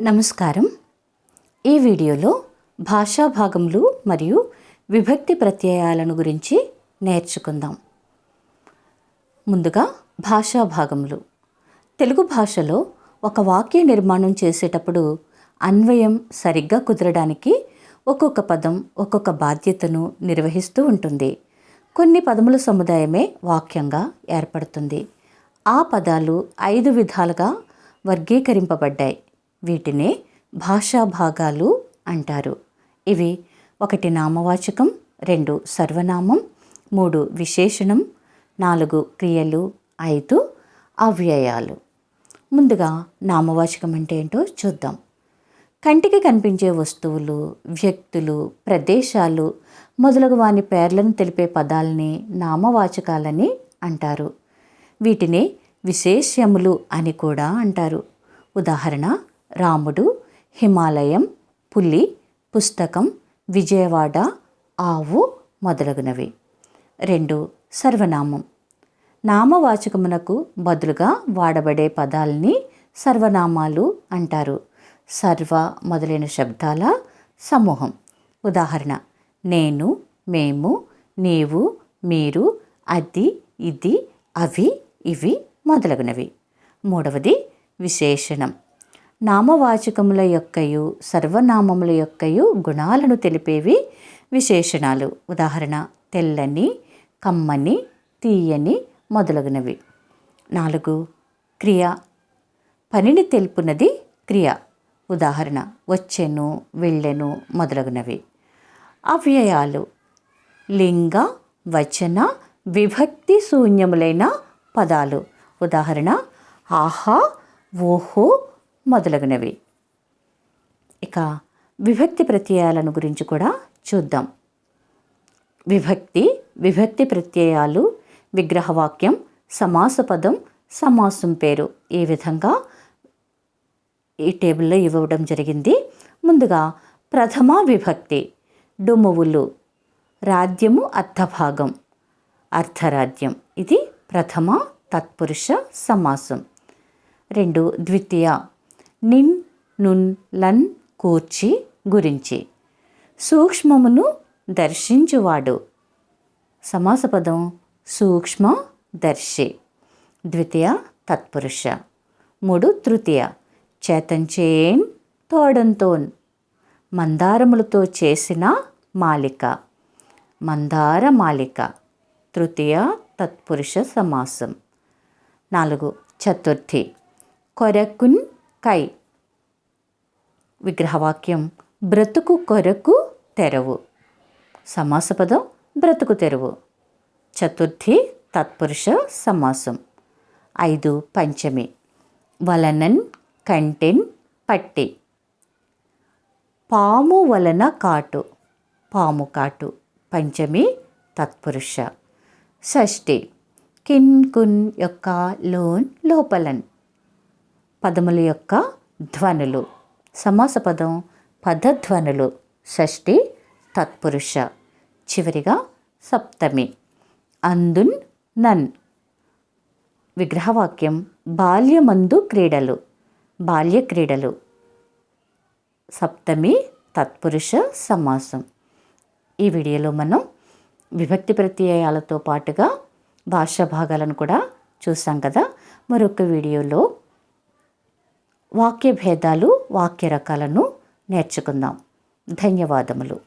నమస్కారం. ఈ వీడియోలో భాషా భాగములు మరియు విభక్తి ప్రత్యయాలను గురించి నేర్చుకుందాం. ముందుగా భాషా భాగములు. తెలుగు భాషలో ఒక వాక్య నిర్మాణం చేసేటప్పుడు అన్వయం సరిగ్గా కుదరడానికి ఒక్కొక్క పదం ఒక్కొక్క బాధ్యతను నిర్వహిస్తూ ఉంటుంది. కొన్ని పదముల సముదాయమే వాక్యంగా ఏర్పడుతుంది. ఆ పదాలు ఐదు విధాలుగా వర్గీకరింపబడ్డాయి. వీటినే భాషా భాగాలు అంటారు. ఇవి ఒకటి నామవాచకం రెండు సర్వనామం మూడు విశేషణం నాలుగు క్రియలు ఐదు అవ్యయాలు. ముందుగా నామవాచకం అంటే ఏంటో చూద్దాం. కంటికి కనిపించే వస్తువులు వ్యక్తులు ప్రదేశాలు మొదలగు వాని పేర్లను తెలిపే పదాలని నామవాచకాలని అంటారు. వీటిని విశేష్యములు అని కూడా అంటారు. ఉదాహరణ రాముడు హిమాలయం పులి పుస్తకం విజయవాడ ఆవు మొదలగునవి. రెండు సర్వనామం. నామవాచకమునకు బదులుగా వాడబడే పదాలని సర్వనామాలు అంటారు. సర్వ మొదలైన శబ్దాల సమూహం. ఉదాహరణ నేను మేము నీవు మీరు అది ఇది అవి ఇవి మొదలగునవి. మూడవది విశేషణం. నామవాచకముల యొక్కయు సర్వనామముల యొక్కయు గుణాలను తెలిపేవి విశేషణాలు. ఉదాహరణ తెల్లని కమ్మని తీయని మొదలగునవి. నాలుగు క్రియ. పనిని తెలుపునది క్రియ. ఉదాహరణ వచ్చెను వెళ్ళెను మొదలగునవి. అవ్యయాలు. లింగ వచన విభక్తి శూన్యములైన పదాలు. ఉదాహరణ ఆహా ఓహో మొదలగునవి. ఇక విభక్తి ప్రత్యయాలను గురించి కూడా చూద్దాం. విభక్తి విభక్తి ప్రత్యయాలు విగ్రహవాక్యం సమాస పదం సమాసం పేరు ఈ విధంగా ఈ టేబుల్లో ఇవ్వడం జరిగింది. ముందుగా ప్రథమ విభక్తి డుమువులు రాజ్యము అర్థభాగం అర్ధరాజ్యం ఇది ప్రథమ తత్పురుష సమాసం. రెండు ద్వితీయ నిన్ నున్ లన్ కూర్చి గురించి. సూక్ష్మమును దర్శించువాడు. సమాసపదం సూక్ష్మ దర్శి. ద్వితీయ తత్పురుష. మూడు తృతీయ. చేతంచేన్ తోడంతోన్. మందారములతో చేసిన మాలిక. మందార మాలిక. తృతీయ తత్పురుష సమాసం. నాలుగు చతుర్థి. కొరకున్ కై విగ్రహవాక్యం బ్రతుకు కొరకు తెరవు. సమాసపదం బ్రతుకు తెరువు. చతుర్థి తత్పురుష సమాసం. ఐదు పంచమి. వలనన్ కంటెన్ పట్టి. పాము వలన కాటు. పాము కాటు. పంచమి తత్పురుష. షష్ఠి. కిన్ కున్ యొక్క లోన్ లోపలన్. పదముల యొక్క ధ్వనులు. సమాస పదం పదధ్వనులు. షష్ఠి తత్పురుష. చివరిగా సప్తమి. అందున్ నన్. విగ్రహవాక్యం బాల్యమందు క్రీడలు. బాల్య క్రీడలు. సప్తమి తత్పురుష సమాసం. ఈ వీడియోలో మనం విభక్తి ప్రత్యయాలతో పాటుగా భాషా భాగాలను కూడా చూసాం కదా. మరొక వీడియోలో వాక్య భేదాలు వాక్య రకాలను నేర్చుకుందాం. ధన్యవాదములు.